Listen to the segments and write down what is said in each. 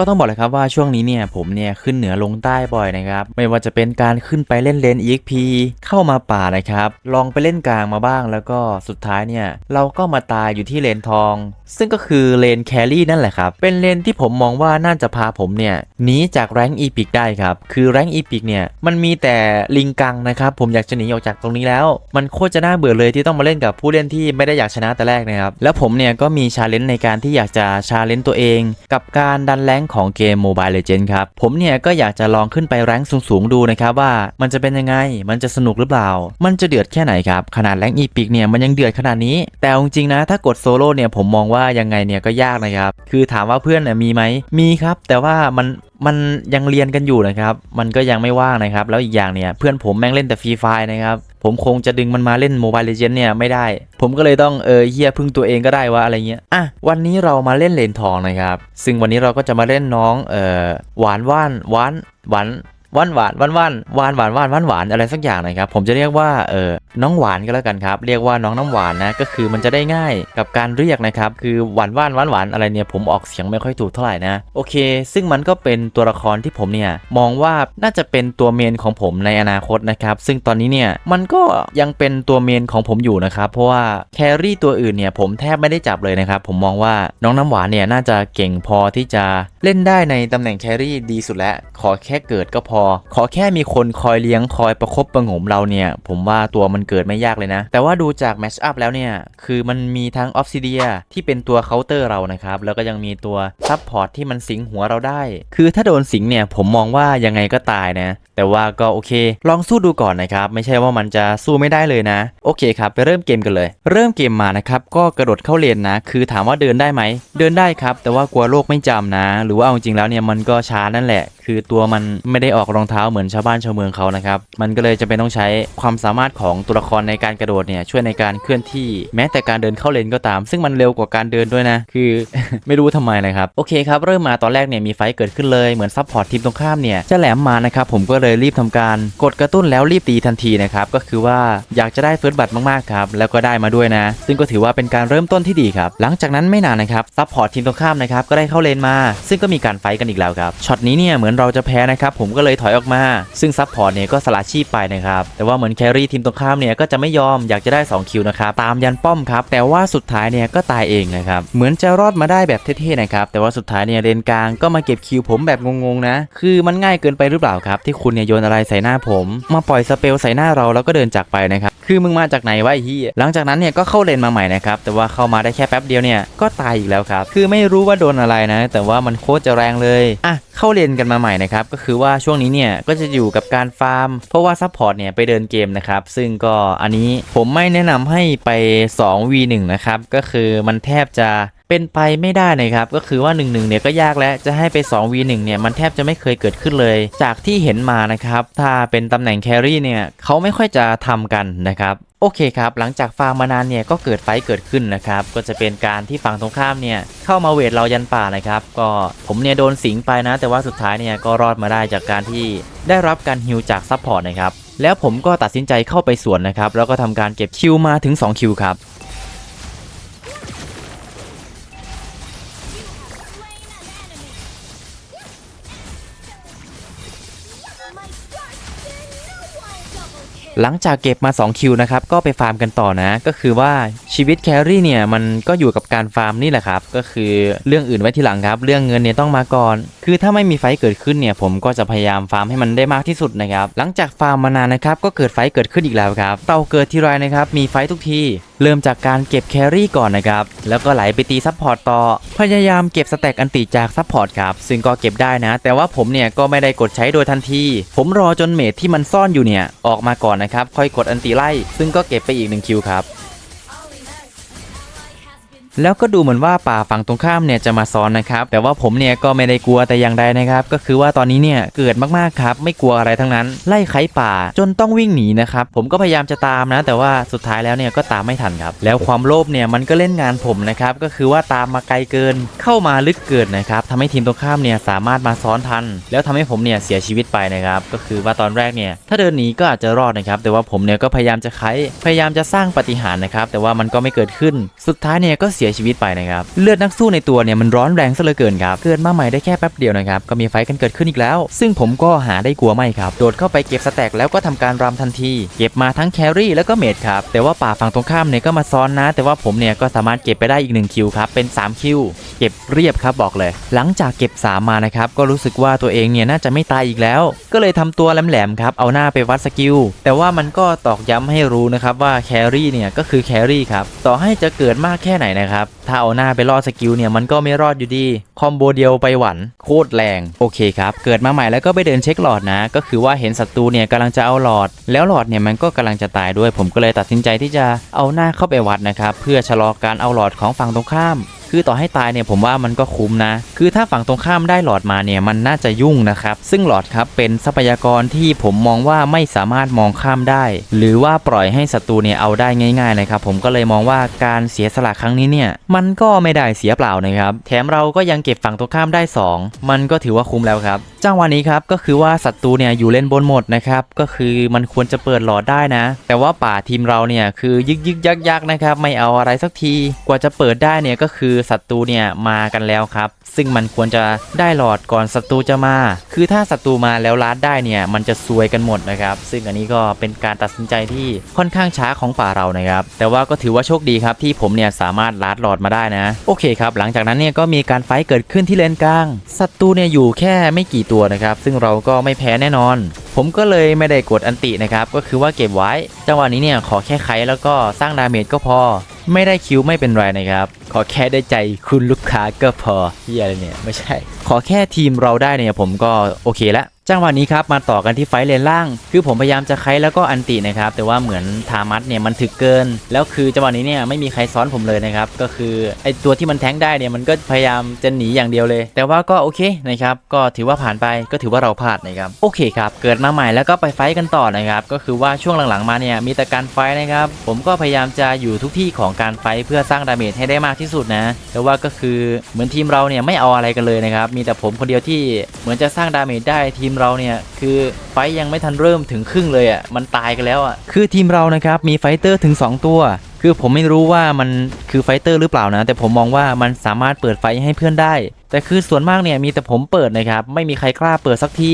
ก็ต้องบอกเลยครับว่าช่วงนี้เนี่ยผมเนี่ยขึ้นเหนือลงใต้บ่อยนะครับ ไม่ว่าจะเป็นการขึ้นไปเล่นเลน EXP เข้ามาป่านะครับ ลองไปเล่นกลางมาบ้างแล้วก็สุดท้ายเนี่ยเราก็มาตายอยู่ที่เลนทอง ซึ่งก็คือเลนแครี่นั่นแหละครับ เป็นเลนที่ผมมองว่าน่าจะพาผมเนี่ยหนีจากแรงอีพิกได้ครับ คือแรงอีพิกเนี่ยมันมีแต่ลิงกังนะครับผมอยากจะหนีออกจากตรงนี้แล้ว มันโคตรจะน่าเบื่อเลยที่ต้องมาเล่นกับผู้เล่นที่ไม่ได้อยากชนะแต่แรกนะครับแล้วผมเนี่ยก็มีชาเลนจ์ในการที่อยากจะชาเลนจ์ตัวเอง กับการดันแรงของเกม Mobile Legends ครับ ผมเนี่ยก็อยากจะลองขึ้นไปแรงสูงๆ ดูนะครับว่ามันจะเป็นยังไง มันจะสนุกหรือเปล่า มันจะเดือดแค่ไหนครับ ขนาดแรงอีพิกเนี่ยมันยังเดือดขนาดนี้ แต่จริงๆนะ ถ้ากดโซโล่เนี่ยผมมองว่ายังไงเนี่ยก็ยากนะครับ คือถามว่าเพื่อนเนี่ยมีไหม มีครับ แต่ว่ามันมันยังเรียนกันอยู่นะครับ มันก็ยังไม่ว่างนะครับ แล้วอีกอย่างเนี่ยเพื่อนผมแม่งเล่นแต่ฟรีไฟนะครับ ผมคงจะดึงมันมาเล่นโมบายเลเจนเนี่ยไม่ได้ ผมก็เลยต้องเออเฮียพึ่งตัวเองก็ได้วะอะไรเงี้ย อะ วันนี้เรามาเล่นเลนทองนะครับ ซึ่งวันนี้เราก็จะมาเล่นน้องเออหวานว่านหวานหวาน หวานหวานหวานหวานหวานหวานหวานหวานหวานอะไรสักอย่างนะครับผมจะเรียกว่าเออน้องหวานก็แล้วกันครับ เรียกว่าน้องน้ำหวานนะก็คือมันจะได้ง่ายกับการเรียกนะครับคือหวานหวานหวานหวานอะไรเนี่ยผมออกเสียงไม่ค่อยถูกเท่าไหร่นะโอเค ซึ่งมันก็เป็นตัวละครที่ผมเนี่ยมองว่าน่าจะเป็นตัวเมนของผมในอนาคตนะครับซึ่งตอนนี้เนี่ยมันก็ยังเป็นตัวเมนของผมอยู่นะครับเพราะว่าแครี่ตัวอื่นเนี่ยผมแทบไม่ได้จับเลยนะครับผมมองว่าน้องน้ำหวานเนี่ยน่าจะเก่งพอที่จะเล่นได้ในตำแหน่งแครี่ดีสุดแล้วขอแค่เกิดก็พอขอแค่มีคนคอยเลี้ยงคอยประคบประงมเราเนี่ย ผมว่าตัวมันเกิดไม่ยากเลยนะ แต่ว่าดูจากแมชอัพแล้วเนี่ย คือมันมีทั้งออฟซิเดียที่เป็นตัวเคาน์เตอร์เรานะครับ แล้วก็ยังมีตัวซับพอร์ตที่มันสิงหัวเราได้ คือถ้าโดนสิงเนี่ยผมมองว่ายังไงก็ตายนะ แต่ว่าก็โอเค ลองสู้ดูก่อนนะครับ ไม่ใช่ว่ามันจะสู้ไม่ได้เลยนะ โอเคครับ ไปเริ่มเกมกันเลย เริ่มเกมมานะครับก็กระโดดเข้าเลนนะ คือถามว่าเดินได้ไหม เดินได้ครับ แต่ว่ากลัวโลกไม่จำนะ หรือว่าเอาจริงๆแล้วเนี่ยมันก็ช้านั่นแหละ คือตัวมันไม่ได้ออกรองเท้าเหมือนชาวบ้านชาวเมืองเขานะครับ มันก็เลยจะเป็นต้องใช้ความสามารถของตัวละครในการกระโดดเนี่ยช่วยในการเคลื่อนที่แม้แต่การเดินเข้าเลนก็ตาม ซึ่งมันเร็วกว่าการเดินด้วยนะ คือ ไม่รู้ทำไมนะครับ โอเคครับ เริ่มมาตอนแรกเนี่ยมีไฟเกิดขึ้นเลยเหมือนซัพพอร์ตทีมตรงข้ามเนี่ยจะแหลมมานะครับผมก็เลยรีบทำการกดกระตุ้นแล้วรีบตีทันทีนะครับก็คือว่าอยากจะได้เฟิร์สบัตรมากๆครับแล้วก็ได้มาด้วยนะ ซึ่งก็ถือว่าเป็นการเริ่มต้นที่ดีครับหลังจากนั้นไม่นานนะครับซัพพอร์ตทีมตรงข้ามนะครับก็ได้เข้าเลนมา ซึ่งก็มีการไฟกันอีกแล้วครับช็อตนี้เนี่ยเหมือนเราจะแพ้นะครับผมก็เลยถอยออกมา ซึ่งซับพอร์ตเนี่ยก็สละชีพไปนะครับ แต่ว่าเหมือนแครี่ทีมตรงข้ามเนี่ยก็จะไม่ยอมอยากจะได้ 2 คิวนะครับ ตามยันป้อมครับ แต่ว่าสุดท้ายเนี่ยก็ตายเองนะครับ เหมือนจะรอดมาได้แบบเท่ๆนะครับ แต่ว่าสุดท้ายเนี่ยเลนกลางก็มาเก็บคิวผมแบบงงๆนะ คือมันง่ายเกินไปหรือเปล่าครับ ที่คุณเนี่ยโยนอะไรใส่หน้าผม มาปล่อยสเปลใส่หน้าเราแล้วก็เดินจากไปนะครับ คือมึงมาจากไหนวะเฮียหลังจากนั้นเนี่ยก็เข้าเลนมาใหม่นะครับแต่ว่าเข้ามาได้แค่แป๊บเดียวเนี่ยก็ตายอีกแล้วครับคือไม่รู้ว่าโดนอะไรนะ แต่ว่ามันโคตรจะแรงเลยอะเข้าเลนกันมาใหม่นะครับก็คือว่าช่วงนี้เนี่ยก็จะอยู่กับการฟาร์ม เพราะว่าซัพพอร์ตเนี่ยไปเดินเกมนะครับซึ่งก็อันนี้ผมไม่แนะนำให้ไป 2v1 นะครับก็คือมันแทบจะ เป็นไปไม่ได้นะครับ ก็คือว่า1นึเนี่ยก็ยากแล้ว จะให้ไป 2v1 เนี่ยมันแทบจะไม่เคยเกิดขึ้นเลย จากที่เห็นมานะครับ ถ้าเป็นตำแหน่งแครี่เนี่ยเขาไม่ค่อยจะทำกันนะครับโอเคครับ หลังจากฟาร์มมานานเนี่ยก็เกิดไฟเกิดขึ้นนะครับ ก็จะเป็นการที่ฝั่งตรงข้ามเนี่ยเข้ามาเวทเรายันป่านะครับ ก็ผมเนี่ยโดนสิงไปนะ แต่ว่าสุดท้ายเนี่ยก็รอดมาได้จากการที่ได้รับการฮิวจากซัพพอร์ตนะครับ แล้วผมก็ตัดสินใจเข้าไปสวนนะครับ แล้วก็ทำการเก็บคิวมาถึง 2 คิวครับ หลังจากเก็บมา 2 คิวนะครับ ก็ไปฟาร์มกันต่อนะ ก็คือว่าชีวิตแครี่เนี่ย มันก็อยู่กับการฟาร์มนี่แหละครับ ก็คือเรื่องอื่นไว้ทีหลังครับ เรื่องเงินเนี่ยต้องมาก่อน คือถ้าไม่มีไฟเกิดขึ้นเนี่ย ผมก็จะพยายามฟาร์มให้มันได้มากที่สุดนะครับ หลังจากฟาร์มมานานนะครับ ก็เกิดไฟเกิดขึ้นอีกแล้วครับ เต่าเกิดทีไรนะครับ มีไฟทุกที เริ่มจากการเก็บแครี่ก่อนนะครับ แล้วก็ไหลไปตีซัพพอร์ตต่อ พยายามเก็บสแต็กอันติจากซัพพอร์ตครับ ซึ่งก็เก็บได้นะ แต่ว่าผมเนี่ยก็ไม่ได้กดใช้โดยทันที ผมรอจนเมทที่มันซ่อนอยู่เนี่ยออกมาก่อนนะครับ ค่อยกดอันติไล่ ซึ่งก็เก็บไปอีกหนึ่งคิวครับ แล้วก็ดูเหมือนว่าป่าฝั่งตรงข้ามเนี่ยจะมาซ้อนนะครับ แต่ว่าผมเนี่ยก็ไม่ได้กลัวแต่อย่างใดนะครับ ก็คือว่าตอนนี้เนี่ยเกิดมากๆครับ ไม่กลัวอะไรทั้งนั้น ไล่ไขป่าจนต้องวิ่งหนีนะครับ ผมก็พยายามจะตามนะ แต่ว่าสุดท้ายแล้วเนี่ยก็ตามไม่ทันครับ แล้วความโลภเนี่ยมันก็เล่นงานผมนะครับ ก็คือว่าตามมาไกลเกิน เข้ามาลึกเกินนะครับทำให้ทีมตรงข้ามเนี่ยสามารถมาซ้อนทัน แล้วทำให้ผมเนี่ยเสียชีวิตไปนะครับ ก็คือว่าตอนแรกเนี่ยถ้าเดินหนีก็อาจจะรอดนะครับ แต่ว่าผมเนี่ยก็พยายามจะไขพยายามจะสร้างปฏิหารนะครับ แต่ว่ามันก็ไม่เกิดขึ้น สุดท้ายเนี่ยก็เสียยชีวิตไปนะครับ เลือดนักสู้ในตัวเนี่ยมันร้อนแรงซะเหลือเกินครับ เกิดมาใหม่ได้แค่แป๊บเดียวนะครับ ก็มีไฟกันเกิดขึ้นอีกแล้ว ซึ่งผมก็หาได้กลัวไม่ครับ โดดเข้าไปเก็บสแต็กแล้วก็ทำการรำทันที เก็บมาทั้งแครี่แล้วก็เมดครับ แต่ว่าป่าฝั่งตรงข้ามเนี่ยก็มาซ้อนนะ แต่ว่าผมเนี่ยก็สามารถเก็บไปได้อีก1คิวครับ เป็น3คิว เก็บเรียบครับบอกเลย หลังจากเก็บ3มานะครับ ก็รู้สึกว่าตัวเองเนี่ยน่าจะไม่ตายอีกแล้ว ก็เลยทำตัวแหลมๆครับ เอาหน้าไปวัดสกิล แต่ว่ามันก็ตอกย้ำให้รู้นะครับว่าแครี่เนี่ยก็คือแครี่ครับ ต่อให้จะเกิดมากแค่ไหนนะครับถ้าเอาหน้าไปรอดสกิลเนี่ยมันก็ไม่รอดอยู่ดี คอมโบเดียวไปหวันโคตรแรง โอเคครับ เกิดมาใหม่แล้วก็ไปเดินเช็คหลอดนะ ก็คือว่าเห็นศัตรูเนี่ยกำลังจะเอาหลอด แล้วหลอดเนี่ยมันก็กำลังจะตายด้วย ผมก็เลยตัดสินใจที่จะเอาหน้าเข้าไปวัดนะครับ เพื่อชะลอการเอาหลอดของฝั่งตรงข้าม คือต่อให้ตายเนี่ยผมว่ามันก็คุ้มนะ คือถ้าฝั่งตรงข้ามได้หลอดมาเนี่ยมันน่าจะยุ่งนะครับ ซึ่งหลอดครับเป็นทรัพยากรที่ผมมองว่าไม่สามารถมองข้ามได้ หรือว่าปล่อยให้ศัตรูเนี่ยเอาได้ง่ายๆนะครับผมก็เลยมองว่าการเสียสละครั้งนี้เนี่ยมันก็ไม่ได้เสียเปล่านะครับ แถมเราก็ยังเก็บฝั่งตรงข้ามได้ 2 มันก็ถือว่าคุ้มแล้วครับจังหวะนี้ครับก็คือว่าศัตรูเนี่ยอยู่เล่นบนหมดนะครับก็คือมันควรจะเปิดหลอดได้นะ แต่ว่าป่าทีมเราเนี่ยคือยึกยึกยักยักนะครับไม่เอาอะไรสักทีกว่าจะเปิดได้เนี่ยก็คือศัตรูเนี่ยมากันแล้วครับ ซึ่งมันควรจะได้หลอดก่อนศัตรูจะมา คือถ้าศัตรูมาแล้วลัดได้เนี่ยมันจะซวยกันหมดนะครับ ซึ่งอันนี้ก็เป็นการตัดสินใจที่ค่อนข้างช้าของป่าเรานะครับแต่ว่าก็ถือว่าโชคดีครับที่ผมเนี่ยสามารถลัดหลอดมาได้นะ โอเคครับหลังจากนั้นเนี่ยก็มีการไฟเกิดขึ้นที่เลนกลางศัตรูเนี่ยอยู่แค่ไม่กี่ตัวนะครับ ซึ่งเราก็ไม่แพ้แน่นอน ผมก็เลยไม่ได้กดอันตินะครับ ก็คือว่าเก็บไว้ จังหวะนี้เนี่ยขอแค่ไขแล้วก็สร้างดาเมจก็พอ ไม่ได้คิวไม่เป็นไรนะครับ ขอแค่ได้ใจคุณลูกค้าก็พอเฮียอะไรเนี่ย ไม่ใช่ ขอแค่ทีมเราได้เนี่ยผมก็โอเคละ จังหวะนี้ครับมาต่อกันที่ไฟเลนล่าง คือผมพยายามจะไคแล้วก็อันตินะครับ แต่ว่าเหมือนทามัสเนี่ยมันถึกเกิน แล้วคือจังหวะนี้เนี่ยไม่มีใครซ้อนผมเลยนะครับ ก็คือไอตัวที่มันแทงได้เนี่ยมันก็พยายามจะหนีอย่างเดียวเลย แต่ว่าก็โอเคนะครับ ก็ถือว่าผ่านไป ก็ถือว่าเราพลาดนะครับ โอเคครับ เกิดมาใหม่แล้วก็ไปไฟกันต่อนะครับ ก็คือว่าช่วงหลังๆมาเนี่ยมีแต่การไฟนะครับ ผมก็พยายามจะอยู่ทุกที่ของการไฟเพื่อสร้างดาเมจให้ได้มากที่สุดนะ แต่ว่าก็คือเหมือนทีมเราเนี่ยไม่เอาอะไรกันเลยนะครับ มีแต่ผมคนเดียวที่เหมือนจะสร้างดาเมจได้ทีมเราเนี่ยคือไฟยังไม่ทันเริ่มถึงครึ่งเลยอะมันตายกันแล้วอะคือทีมเรานะครับมีไฟเตอร์ถึง 2 ตัว คือผมไม่รู้ว่ามันคือไฟเตอร์หรือเปล่านะ แต่ผมมองว่ามันสามารถเปิดไฟให้เพื่อนได้ แต่คือส่วนมากเนี่ยมีแต่ผมเปิดนะครับไม่มีใครกล้าเปิดสักที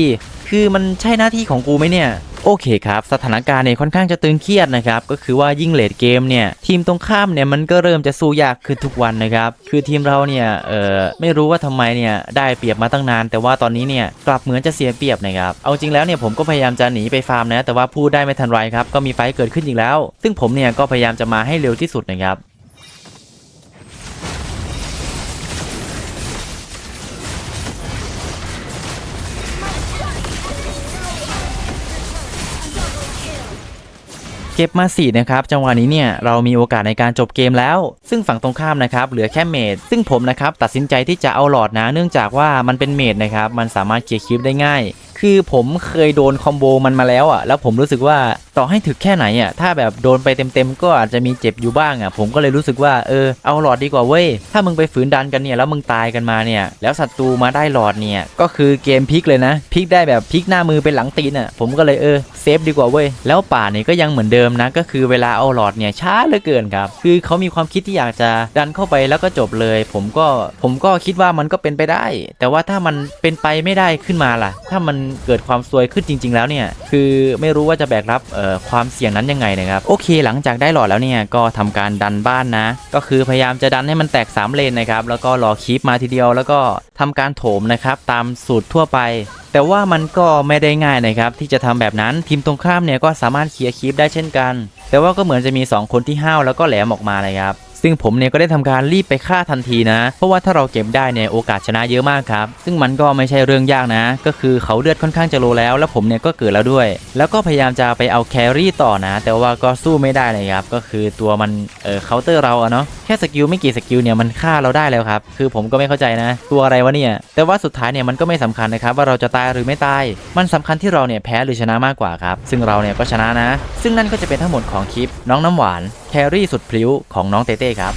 คือมันใช่หน้าที่ของกูไหมเนี่ย โอเคครับ สถานการณ์เนี่ยค่อนข้างจะตึงเครียดนะครับ ก็คือว่ายิ่งเลดเกมเนี่ยทีมตรงข้ามเนี่ยมันก็เริ่มจะสู้ยากขึ้นทุกวันนะครับ คือทีมเราเนี่ยเออไม่รู้ว่าทำไมเนี่ยได้เปรียบมาตั้งนาน แต่ว่าตอนนี้เนี่ยกลับเหมือนจะเสียเปรียบนะครับ เอาจริงแล้วเนี่ยผมก็พยายามจะหนีไปฟาร์มนะ แต่ว่าพูดได้ไม่ทันไรครับ ก็มีไฟเกิดขึ้นอีกแล้ว ซึ่งผมเนี่ยก็พยายามจะมาให้เร็วที่สุดนะครับ เก็บมา4นะครับจังหวะนี้เนี่ยเรามีโอกาสในการจบเกมแล้ว ซึ่งฝั่งตรงข้ามนะครับเหลือแค่เมดซึ่งผมนะครับตัดสินใจที่จะเอาหลอดนะ เนื่องจากว่ามันเป็นเมดนะครับมันสามารถเคลียร์คลิปได้ง่าย คือผมเคยโดนคอมโบมันมาแล้วอะแล้วผมรู้สึกว่าต่อให้ถึกแค่ไหนอะถ้าแบบโดนไปเต็มๆก็อาจจะมีเจ็บอยู่บ้างอะผมก็เลยรู้สึกว่าเออเอาหลอดดีกว่าเว้ยถ้ามึงไปฝืนดันกันเนี่ยแล้วมึงตายกันมาเนี่ยแล้วศัตรูมาได้หลอดเนี่ยก็คือเกมพลิกเลยนะพลิกได้แบบพลิกหน้ามือเป็นหลังตีนอะผมก็เลยเออเซฟดีกว่าเว้ยแล้วป่านี่ก็ยังเหมือนเดิมนะก็คือเวลาเอาหลอดเนี่ยช้าเหลือเกินครับ คือเขามีความคิดที่อยากจะดันเข้าไปแล้วก็จบเลย ผมก็ผมก็คิดว่ามันก็เป็นไปได้ แต่ว่าถ้ามันเป็นไปไม่ได้ขึ้นมาล่ะ ถ้ามันเกิดความซวยขึ้นจริง ๆ แล้วเนี่ย คือไม่รู้ว่าจะแบกรับเอ่อความเสี่ยงนั้นยังไงนะครับ โอเคหลังจากได้หลอดแล้วเนี่ยก็ทำการดันบ้านนะ ก็คือพยายามจะดันให้มันแตก3เลนนะครับแล้วก็รอคีปมาทีเดียวแล้วก็ทำการโถมนะครับตามสูตรทั่วไป แต่ว่ามันก็ไม่ได้ง่ายนะครับที่จะทำแบบนั้นทีมตรงข้ามเนี่ยก็สามารถเคลียร์คลิปได้เช่นกัน แต่ว่าก็เหมือนจะมี 2 คนที่ห้าวแล้วก็แหลมออกมานะครับ ซึ่งผมเนี่ยก็ได้ทำการรีบไปฆ่าทันทีนะ เพราะว่าถ้าเราเก็บได้เนี่ยโอกาสชนะเยอะมากครับ ซึ่งมันก็ไม่ใช่เรื่องยากนะ ก็คือเขาเลือดค่อนข้างจะโลแล้ว แล้วผมเนี่ยก็เกิดแล้วด้วย แล้วก็พยายามจะไปเอาแครี่ต่อนะ แต่ว่าก็สู้ไม่ได้เลยครับ ก็คือตัวมันเออเคาน์เตอร์เราอะเนาะ แค่สกิลไม่กี่สกิลเนี่ยมันฆ่าเราได้แล้วครับ คือผมก็ไม่เข้าใจนะ ตัวอะไรวะเนี่ย แต่ว่าสุดท้ายเนี่ยมันก็ไม่สำคัญนะครับว่าเราจะตายหรือไม่ตาย มันสำคัญที่เราเนี่ยแพ้หรือชนะมากกว่าครับ ซึ่งเราเนี่ยก็ชนะนะ ซึ่งนั่นก็จะเป็นทั้งหมดของคลิปน้องน้ำหวานแครี่สุดพลิ้วของน้องเต้เต้ครับ